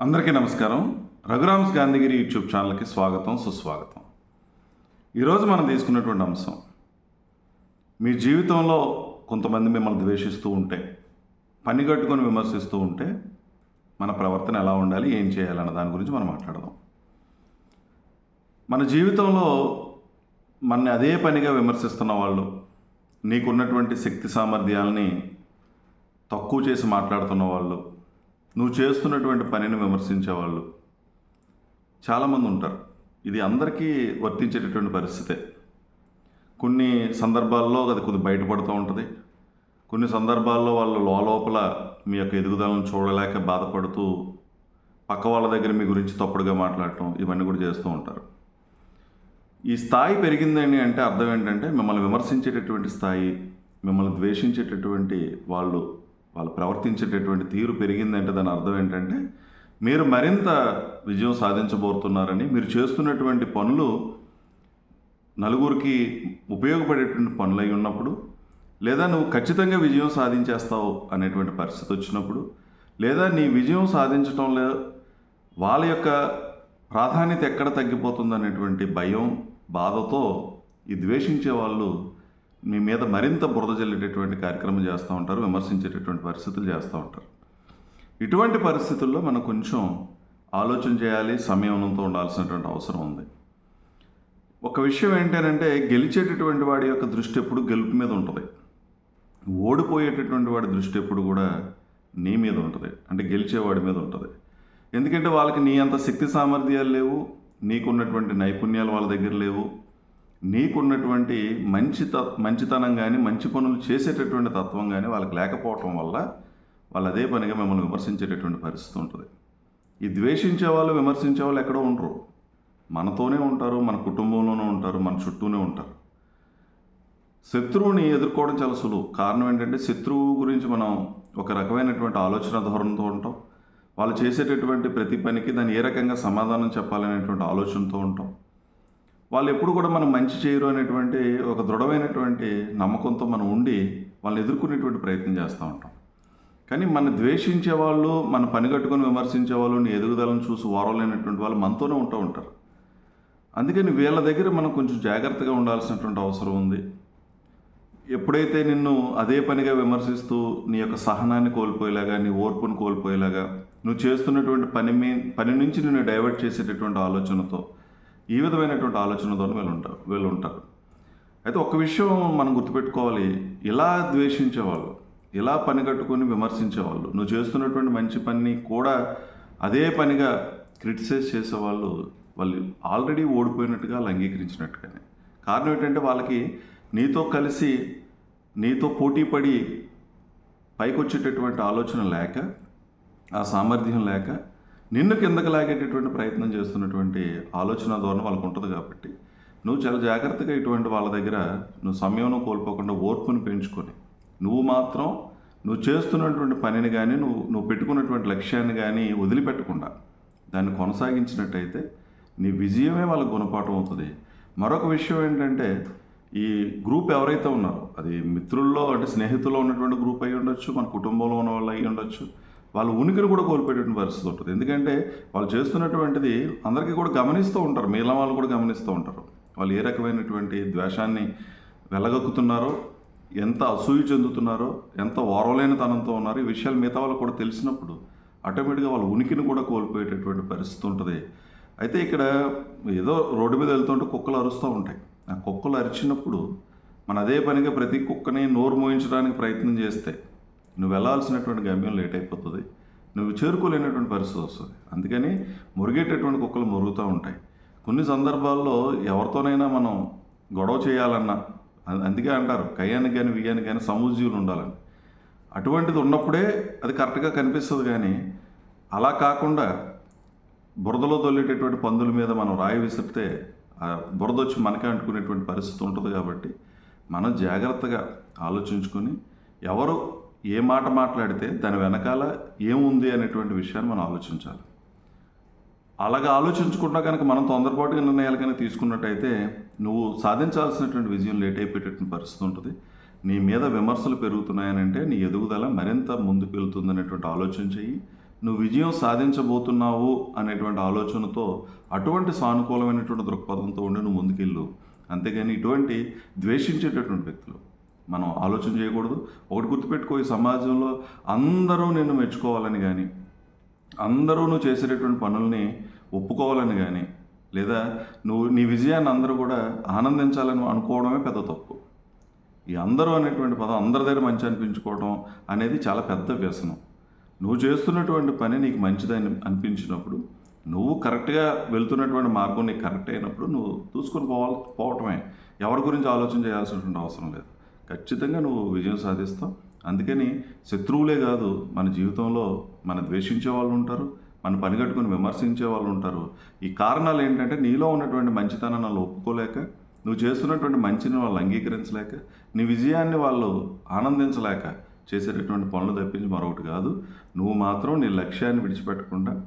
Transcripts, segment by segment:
అందరికీ నమస్కారం. రఘురామ్స్ గాంధీగిరి యూట్యూబ్ ఛానల్కి స్వాగతం సుస్వాగతం. ఈరోజు మనం తీసుకున్నటువంటి అంశం మీ జీవితంలో కొంతమంది మిమ్మల్ని ద్వేషిస్తూ ఉంటే పని కట్టుకొని విమర్శిస్తూ ఉంటే మన ప్రవర్తన ఎలా ఉండాలి ఏం చేయాలన్న దాని గురించి మనం మాట్లాడదాం. మన జీవితంలో మన అదే పనిగా విమర్శిస్తున్న వాళ్ళు నీకున్నటువంటి శక్తి సామర్థ్యాలని తక్కువ చేసి మాట్లాడుతున్న వాళ్ళు నువ్వు చేస్తున్నటువంటి పనిని విమర్శించేవాళ్ళు చాలామంది ఉంటారు. ఇది అందరికీ వర్తించేటటువంటి పరిస్థితే. కొన్ని సందర్భాల్లో అది కొద్ది బయటపడుతూ ఉంటుంది. కొన్ని సందర్భాల్లో వాళ్ళు లోపల మీ యొక్క ఎదుగుదలను చూడలేక బాధపడుతూ పక్క వాళ్ళ దగ్గర మీ గురించి తప్పుడుగా మాట్లాడటం ఇవన్నీ కూడా చేస్తూ ఉంటారు. ఈ స్థాయి పెరిగిందని అంటే అర్థం ఏంటంటే మిమ్మల్ని విమర్శించేటటువంటి స్థాయి మిమ్మల్ని ద్వేషించేటటువంటి వాళ్ళు వాళ్ళు ప్రవర్తించేటటువంటి తీరు పెరిగిందంటే దాని అర్థం ఏంటంటే మీరు మరింత విజయం సాధించబోతున్నారని మీరు చేస్తున్నటువంటి పనులు నలుగురికి ఉపయోగపడేటువంటి పనులు అయి ఉన్నప్పుడు లేదా నువ్వు ఖచ్చితంగా విజయం సాధించేస్తావు అనేటువంటి పరిస్థితి వచ్చినప్పుడు లేదా నీ విజయం సాధించడంలో వాళ్ళ యొక్క ప్రాధాన్యత ఎక్కడ తగ్గిపోతుంది అనేటువంటి భయం బాధతో ఈ ద్వేషించే వాళ్ళు మీ మీద మరింత బురద జల్లేటటువంటి కార్యక్రమం చేస్తూ ఉంటారు విమర్శించేటటువంటి పరిస్థితులు చేస్తూ ఉంటారు. ఇటువంటి పరిస్థితుల్లో మనం కొంచెం ఆలోచన చేయాలి సంయమనంతో ఉండాల్సినటువంటి అవసరం ఉంది. ఒక విషయం ఏంటంటే గెలిచేటటువంటి వాడి యొక్క దృష్టి ఎప్పుడు గెలుపు మీద ఉంటుంది. ఓడిపోయేటటువంటి వాడి దృష్టి ఎప్పుడు కూడా నీ మీద ఉంటుంది. అంటే గెలిచేవాడి మీద ఉంటుంది. ఎందుకంటే వాళ్ళకి నీ అంత శక్తి సామర్థ్యాలు లేవు నీకున్నటువంటి నైపుణ్యాలు వాళ్ళ దగ్గర లేవు నీకున్నటువంటి మంచి త మంచితనం కానీ మంచి పనులు చేసేటటువంటి తత్వం కానీ వాళ్ళకి లేకపోవటం వల్ల వాళ్ళు అదే పనిగా మిమ్మల్ని విమర్శించేటటువంటి పరిస్థితి ఉంటుంది. ఈ ద్వేషించే వాళ్ళు విమర్శించే వాళ్ళు ఎక్కడో ఉండరు. మనతోనే ఉంటారు మన కుటుంబంలోనే ఉంటారు మన చుట్టూనే ఉంటారు. శత్రువుని ఎదుర్కోవడం చాలా సులువు. కారణం ఏంటంటే శత్రువు గురించి మనం ఒక రకమైనటువంటి ఆలోచన ధోరణితో ఉంటాం. వాళ్ళు చేసేటటువంటి ప్రతి పనికి దాన్ని ఏ రకంగా సమాధానం చెప్పాలనేటువంటి ఆలోచనతో ఉంటాం. వాళ్ళు ఎప్పుడు కూడా మనం మంచి చేయరు అనేటువంటి ఒక దృఢమైనటువంటి నమ్మకంతో మనం ఉండి వాళ్ళని ఎదుర్కొనేటువంటి ప్రయత్నం చేస్తూ ఉంటాం. కానీ మన ద్వేషించే వాళ్ళు మన పని కట్టుకొని విమర్శించే వాళ్ళు నీ ఎదుగుదలను చూసి ఓరలేనటువంటి వాళ్ళు మనతోనే ఉంటూ ఉంటారు. అందుకని వీళ్ళ దగ్గర మనం కొంచెం జాగ్రత్తగా ఉండాల్సినటువంటి అవసరం ఉంది. ఎప్పుడైతే నిన్ను అదే పనిగా విమర్శిస్తూ నీ యొక్క సహనాన్ని కోల్పోయేలాగా నీ ఓర్పును కోల్పోయేలాగా నువ్వు చేస్తున్నటువంటి పని మీ పని నుంచి నిన్ను డైవర్ట్ చేసేటటువంటి ఆలోచనతో ఈ విధమైనటువంటి ఆలోచనతో వీళ్ళు ఉంటారు వీళ్ళు ఉంటారు. అయితే ఒక విషయం మనం గుర్తుపెట్టుకోవాలి. ఇలా ద్వేషించేవాళ్ళు ఇలా పని కట్టుకొని విమర్శించేవాళ్ళు నువ్వు చేస్తున్నటువంటి మంచి పని కూడా అదే పనిగా క్రిటిసైజ్ చేసేవాళ్ళు వాళ్ళు ఆల్రెడీ ఓడిపోయినట్టుగా వాళ్ళు అంగీకరించినట్టుగానే కారణం ఏంటంటే వాళ్ళకి నీతో కలిసి నీతో పోటీ పడి పైకొచ్చేటటువంటి ఆలోచన లేక ఆ సామర్థ్యం లేక నిన్ను కిందకు లాగేటటువంటి ప్రయత్నం చేస్తున్నటువంటి ఆలోచన ధోరణి వాళ్ళకు ఉంటుంది కాబట్టి నువ్వు చాలా జాగ్రత్తగా ఇటువంటి వాళ్ళ దగ్గర నువ్వు సమయం కోల్పోకుండా ఓర్పును పెంచుకొని నువ్వు మాత్రం నువ్వు చేస్తున్నటువంటి పనిని కానీ నువ్వు నువ్వు పెట్టుకున్నటువంటి లక్ష్యాన్ని కానీ వదిలిపెట్టకుండా దాన్ని కొనసాగించినట్టయితే నీ విజయమే వాళ్ళకు గుణపాఠం అవుతుంది. మరొక విషయం ఏంటంటే ఈ గ్రూప్ ఎవరైతే ఉన్నారో అది మిత్రుల్లో అంటే స్నేహితుల్లో ఉన్నటువంటి గ్రూప్ అయి ఉండొచ్చు మన కుటుంబంలో ఉన్న వాళ్ళు అయి ఉండొచ్చు వాళ్ళు ఉనికిని కూడా కోల్పోయేటువంటి పరిస్థితి ఉంటుంది. ఎందుకంటే వాళ్ళు చేస్తున్నటువంటిది అందరికీ కూడా గమనిస్తూ ఉంటారు. మిగిలిన వాళ్ళు కూడా గమనిస్తూ ఉంటారు. వాళ్ళు ఏ రకమైనటువంటి ద్వేషాన్ని వెళ్ళగక్కుతున్నారో ఎంత అసూయ చెందుతున్నారో ఎంత ఓరవలేని తనంతో ఉన్నారో ఈ విషయాలు మిగతా వాళ్ళకు కూడా తెలిసినప్పుడు ఆటోమేటిక్గా వాళ్ళ ఉనికిని కూడా కోల్పోయేటటువంటి పరిస్థితి ఉంటుంది. అయితే ఇక్కడ ఏదో రోడ్డు మీద వెళ్తుంటే కుక్కలు అరుస్తూ ఉంటాయి. ఆ కుక్కలు అరిచినప్పుడు మన అదే పనిగా ప్రతి కుక్కని నోరు మోయించడానికి ప్రయత్నం చేస్తే నువ్వు వెళ్ళాల్సినటువంటి గమ్యం లేట్ అయిపోతుంది. నువ్వు చేరుకోలేనటువంటి పరిస్థితి వస్తుంది. అందుకని మురిగేటటువంటి కుక్కలు మురుగుతూ ఉంటాయి. కొన్ని సందర్భాల్లో ఎవరితోనైనా మనం గొడవ చేయాలన్నా అందుకే అంటారు కయ్యానికి కానీ వియ్యానికి కానీ సమూజీవులు ఉండాలని. అటువంటిది ఉన్నప్పుడే అది కరెక్ట్గా కనిపిస్తుంది కానీ అలా కాకుండా బురదలో దొల్లేటటువంటి పందుల మీద మనం రాయి విసిరితే బురద వచ్చి మనకే అంటుకునేటువంటి పరిస్థితి ఉంటుంది కాబట్టి మనం జాగ్రత్తగా ఆలోచించుకొని ఎవరు ఏ మాట మాట్లాడితే దాని వెనకాల ఏముంది అనేటువంటి విషయాన్ని మనం ఆలోచించాలి. అలాగా ఆలోచించకుండా కనుక మనం తొందరపాటుగా నిర్ణయాలు కనుక తీసుకున్నట్టయితే నువ్వు సాధించాల్సినటువంటి విజయం లేట్ అయిపోయేటటువంటి పరిస్థితి ఉంటుంది. నీ మీద విమర్శలు పెరుగుతున్నాయనంటే నీ ఎదుగుదల మరింత ముందుకు వెళ్తుందనేటువంటి ఆలోచన చెయ్యి. నువ్వు విజయం సాధించబోతున్నావు అనేటువంటి ఆలోచనతో అటువంటి సానుకూలమైనటువంటి దృక్పథంతో ఉండి నువ్వు ముందుకెళ్ళు. అంతేగాని ఇటువంటి ద్వేషించేటటువంటి వ్యక్తులు మనం ఆలోచన చేయకూడదు. ఒకటి గుర్తుపెట్టుకో ఈ సమాజంలో అందరూ నిన్ను మెచ్చుకోవాలని కానీ అందరూ నువ్వు చేసేటటువంటి పనుల్ని ఒప్పుకోవాలని కానీ లేదా నువ్వు నీ విజయాన్ని అందరూ కూడా ఆనందించాలని అనుకోవడమే పెద్ద తప్పు. ఈ అందరూ అనేటువంటి పదం అందరి దగ్గర మంచి అనిపించుకోవడం అనేది చాలా పెద్ద వ్యసనం. నువ్వు చేస్తున్నటువంటి పని నీకు మంచిదని అనిపించినప్పుడు నువ్వు కరెక్ట్గా వెళ్తున్నటువంటి మార్గం నీకు కరెక్ట్ అయినప్పుడు నువ్వు చూసుకొని పోవాలి పోవటమే. ఎవరి గురించి ఆలోచన చేయాల్సినటువంటి అవసరం లేదు. ఖచ్చితంగా నువ్వు విజయం సాధిస్తావు. అందుకని శత్రువులే కాదు మన జీవితంలో మన ద్వేషించే వాళ్ళు ఉంటారు మన పని కట్టుకుని విమర్శించే వాళ్ళు ఉంటారు. ఈ కారణాలు ఏంటంటే నీలో ఉన్నటువంటి మంచితనాన్ని వాళ్ళు ఒప్పుకోలేక నువ్వు చేస్తున్నటువంటి మంచిని వాళ్ళు అంగీకరించలేక నీ విజయాన్ని వాళ్ళు ఆనందించలేక చేసేటటువంటి పనులు తప్పించి మరొకటి కాదు. నువ్వు మాత్రం నీ లక్ష్యాన్ని విడిచిపెట్టకుండా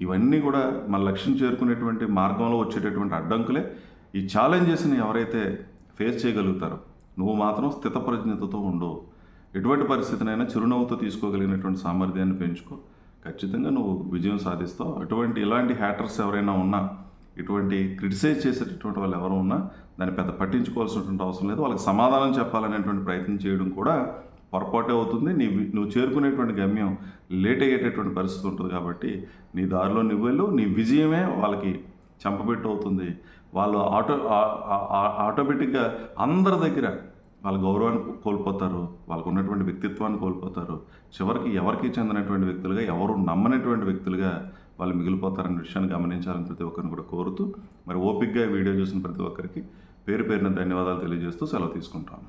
ఇవన్నీ కూడా మన లక్ష్యం చేరుకునేటువంటి మార్గంలో వచ్చేటటువంటి అడ్డంకులే ఈ ఛాలెంజెస్ని ఎవరైతే ఫేస్ చేయగలుగుతారో. నువ్వు మాత్రం స్థితప్రజ్ఞతతో ఉండు. ఎటువంటి పరిస్థితినైనా చిరునవ్వుతో తీసుకోగలిగినటువంటి సామర్థ్యాన్ని పెంచుకో. ఖచ్చితంగా నువ్వు విజయం సాధిస్తావు. అటువంటి ఇలాంటి హ్యాటర్స్ ఎవరైనా ఉన్నా ఇటువంటి క్రిటిసైజ్ చేసేటటువంటి వాళ్ళు ఎవరు ఉన్నా దాన్ని పెద్ద పట్టించుకోవాల్సినటువంటి అవసరం లేదు. వాళ్ళకి సమాధానం చెప్పాలనేటువంటి ప్రయత్నం చేయడం కూడా పొరపాటే అవుతుంది. నీ నువ్వు చేరుకునేటువంటి గమ్యం లేట్ అయ్యేటటువంటి పరిస్థితి ఉంటుంది కాబట్టి నీ దారిలో నువ్వు వెళ్ళు. నీ విజయమే వాళ్ళకి చంపబెట్టు అవుతుంది. వాళ్ళు ఆటో ఆటోమేటిక్గా అందరి దగ్గర వాళ్ళ గౌరవాన్ని కోల్పోతారు వాళ్ళకు ఉన్నటువంటి వ్యక్తిత్వాన్ని కోల్పోతారు. చివరికి ఎవరికి చెందినటువంటి వ్యక్తులుగా ఎవరు నమ్మనటువంటి వ్యక్తులుగా వాళ్ళు మిగిలిపోతారనే విషయాన్ని గమనించాలని ప్రతి ఒక్కరిని కూడా కోరుతూ మరి ఓపిక్గా వీడియో చూసిన ప్రతి ఒక్కరికి పేరు పేరున ధన్యవాదాలు తెలియజేస్తూ సెలవు తీసుకుంటాను.